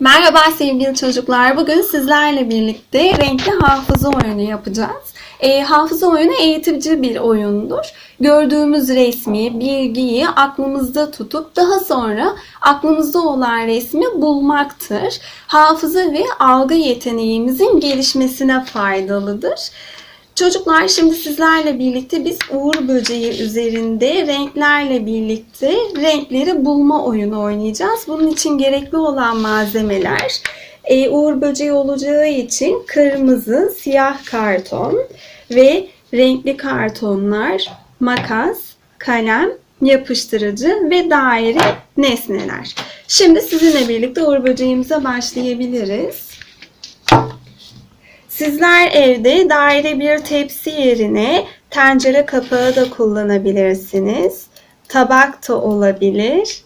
Merhaba sevgili çocuklar. Bugün sizlerle birlikte renkli hafıza oyunu yapacağız. E, hafıza oyunu eğitici bir oyundur. Gördüğümüz resmi, bilgiyi aklımızda tutup daha sonra aklımızda olan resmi bulmaktır. Hafıza ve algı yeteneğimizin gelişmesine faydalıdır. Çocuklar şimdi sizlerle birlikte biz Uğur Böceği üzerinde renklerle birlikte renkleri bulma oyunu oynayacağız. Bunun için gerekli olan malzemeler e, Uğur Böceği olacağı için kırmızı, siyah karton ve renkli kartonlar, makas, kalem, yapıştırıcı ve daire nesneler. Şimdi sizinle birlikte Uğur Böceğimize başlayabiliriz. Sizler evde daire bir tepsi yerine tencere kapağı da kullanabilirsiniz. Tabak da olabilir.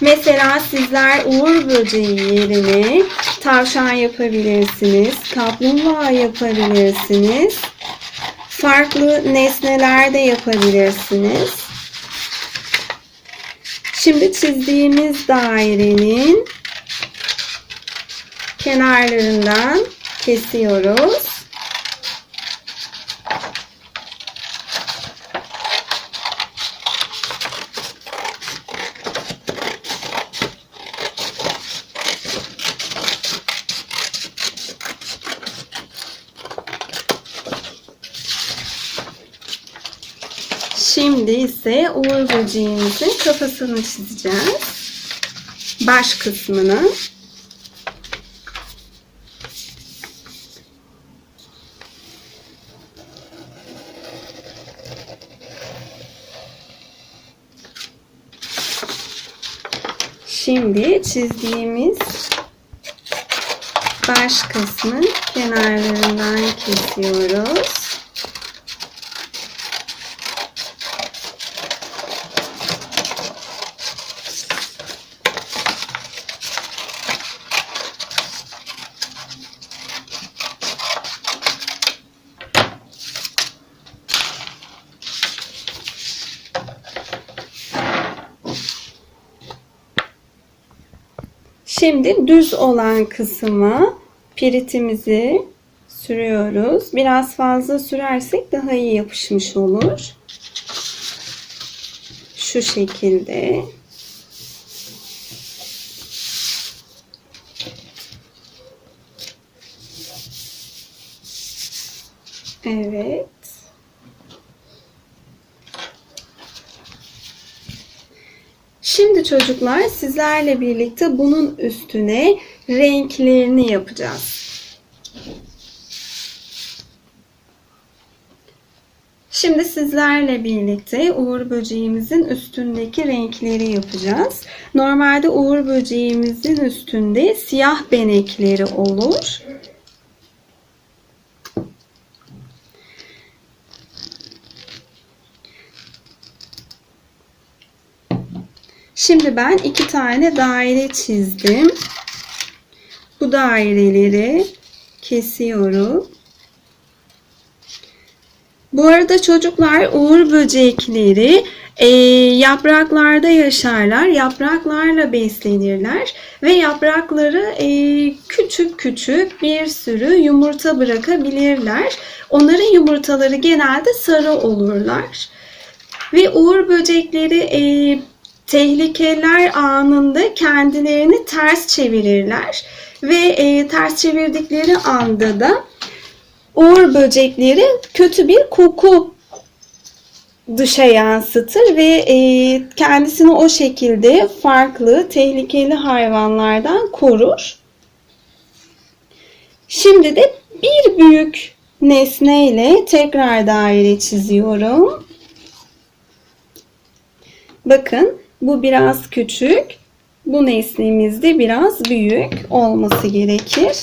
Mesela sizler uğur böceği yerine tavşan yapabilirsiniz, kaplumbağa yapabilirsiniz. Farklı nesneler de yapabilirsiniz. Şimdi çizdiğimiz dairenin kenarlarından kesiyoruz. Şimdi ise Uğur böceğimizin kafasını çizeceğiz. Baş kısmını. Şimdi çizdiğimiz baş kısmın kenarlarından kesiyoruz. Şimdi düz olan kısmı piritimizi sürüyoruz. Biraz fazla sürersek daha iyi yapışmış olur. Şu şekilde. Evet. Şimdi çocuklar sizlerle birlikte bunun üstüne renklerini yapacağız. Şimdi sizlerle birlikte uğur böceğimizin üstündeki renkleri yapacağız. Normalde uğur böceğimizin üstünde siyah benekleri olur. Şimdi ben iki tane daire çizdim. Bu daireleri kesiyorum. Bu arada çocuklar uğur böcekleri e, yapraklarda yaşarlar. Yapraklarla beslenirler ve yaprakları e, küçük küçük bir sürü yumurta bırakabilirler. Onların yumurtaları genelde sarı olurlar. Ve uğur böcekleri e, tehlikeler anında kendilerini ters çevirirler ve e, ters çevirdikleri anda da uğur böcekleri kötü bir koku dışa yansıtır ve e, kendisini o şekilde farklı tehlikeli hayvanlardan korur. Şimdi de bir büyük nesneyle tekrar daire çiziyorum. Bakın bu biraz küçük. Bu nesnemiz de biraz büyük olması gerekir.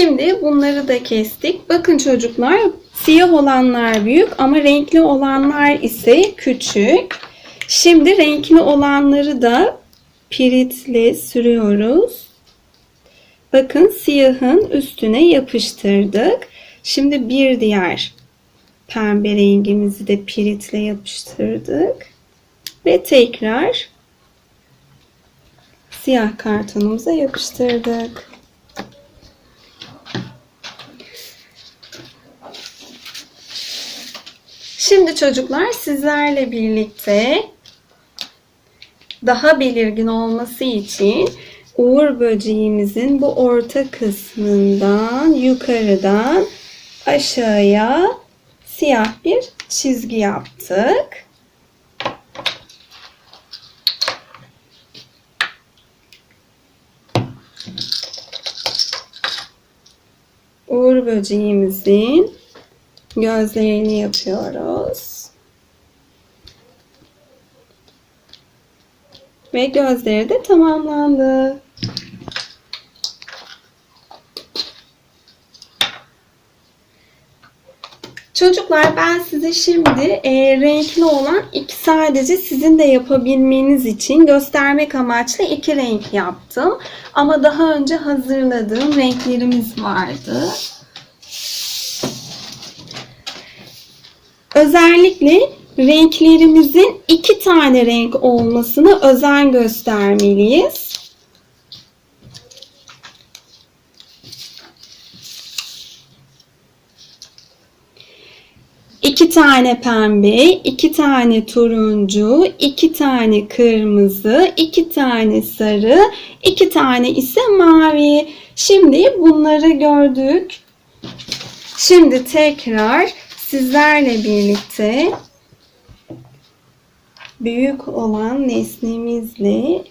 Şimdi bunları da kestik. Bakın çocuklar siyah olanlar büyük ama renkli olanlar ise küçük. Şimdi renkli olanları da piritle sürüyoruz. Bakın siyahın üstüne yapıştırdık. Şimdi bir diğer pembe rengimizi de piritle yapıştırdık. Ve tekrar siyah kartonumuza yapıştırdık. Şimdi çocuklar sizlerle birlikte daha belirgin olması için uğur böceğimizin bu orta kısmından yukarıdan aşağıya siyah bir çizgi yaptık. Uğur böceğimizin gözlerini yapıyoruz. Ve gözleri de tamamlandı. Çocuklar ben size şimdi e, renkli olan iki sadece sizin de yapabilmeniz için göstermek amaçlı iki renk yaptım. Ama daha önce hazırladığım renklerimiz vardı. Özellikle renklerimizin iki tane renk olmasına özen göstermeliyiz. İki tane pembe, iki tane turuncu, iki tane kırmızı, iki tane sarı, iki tane ise mavi. Şimdi bunları gördük. Şimdi tekrar sizlerle birlikte büyük olan nesnemizle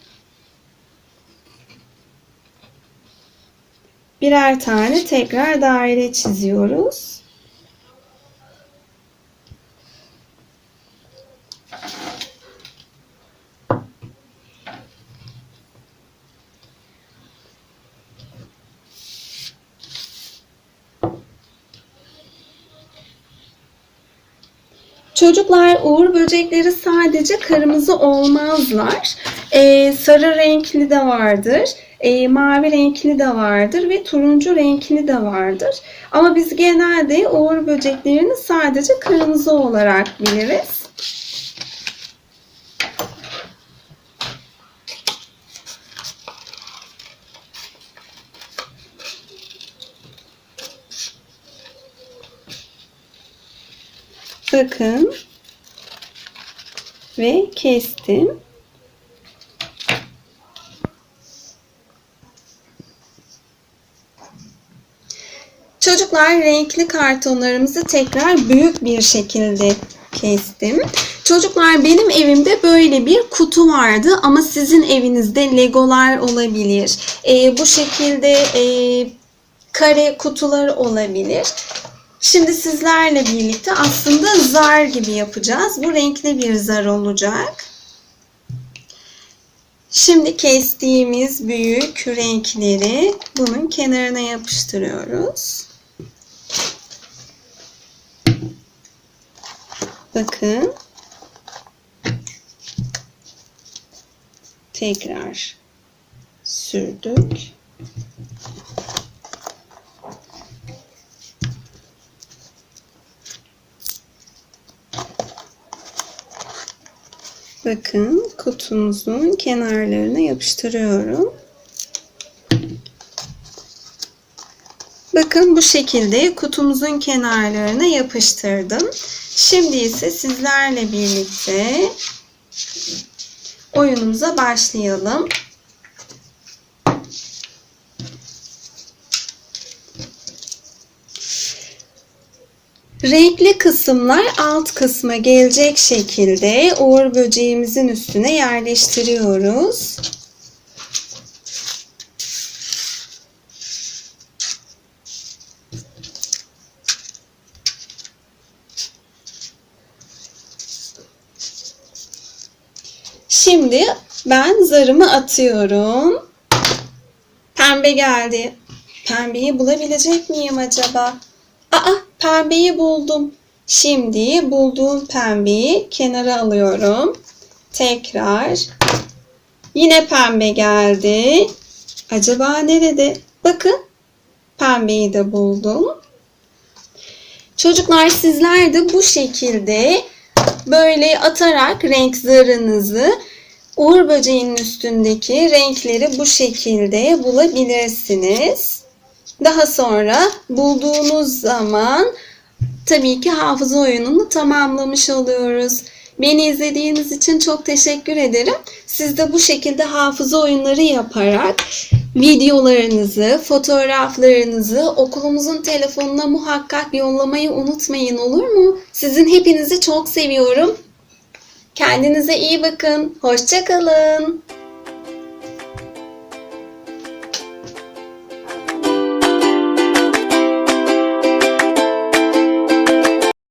birer tane tekrar daire çiziyoruz. Çocuklar uğur böcekleri sadece kırmızı olmazlar. Ee, sarı renkli de vardır. e, mavi renkli de vardır ve turuncu renkli de vardır. Ama biz genelde uğur böceklerini sadece kırmızı olarak biliriz. Bakın ve kestim. Çocuklar renkli kartonlarımızı tekrar büyük bir şekilde kestim. Çocuklar benim evimde böyle bir kutu vardı ama sizin evinizde legolar olabilir. Ee, bu şekilde e, kare kutular olabilir. Şimdi sizlerle birlikte aslında zar gibi yapacağız. Bu renkli bir zar olacak. Şimdi kestiğimiz büyük renkleri bunun kenarına yapıştırıyoruz. Bakın. Tekrar sürdük. Bakın kutumuzun kenarlarına yapıştırıyorum. Bakın bu şekilde kutumuzun kenarlarına yapıştırdım. Şimdi ise sizlerle birlikte oyunumuza başlayalım. Renkli kısımlar alt kısma gelecek şekilde uğur böceğimizin üstüne yerleştiriyoruz. Şimdi ben zarımı atıyorum. Pembe geldi. Pembeyi bulabilecek miyim acaba? Aa, pembeyi buldum. Şimdi bulduğum pembeyi kenara alıyorum. Tekrar. Yine pembe geldi. Acaba nerede? Bakın. Pembeyi de buldum. Çocuklar sizler de bu şekilde böyle atarak renk zarınızı Uğur böceğinin üstündeki renkleri bu şekilde bulabilirsiniz. Daha sonra bulduğunuz zaman tabii ki hafıza oyununu tamamlamış oluyoruz. Beni izlediğiniz için çok teşekkür ederim. Siz de bu şekilde hafıza oyunları yaparak videolarınızı, fotoğraflarınızı okulumuzun telefonuna muhakkak yollamayı unutmayın olur mu? Sizin hepinizi çok seviyorum. Kendinize iyi bakın. Hoşçakalın.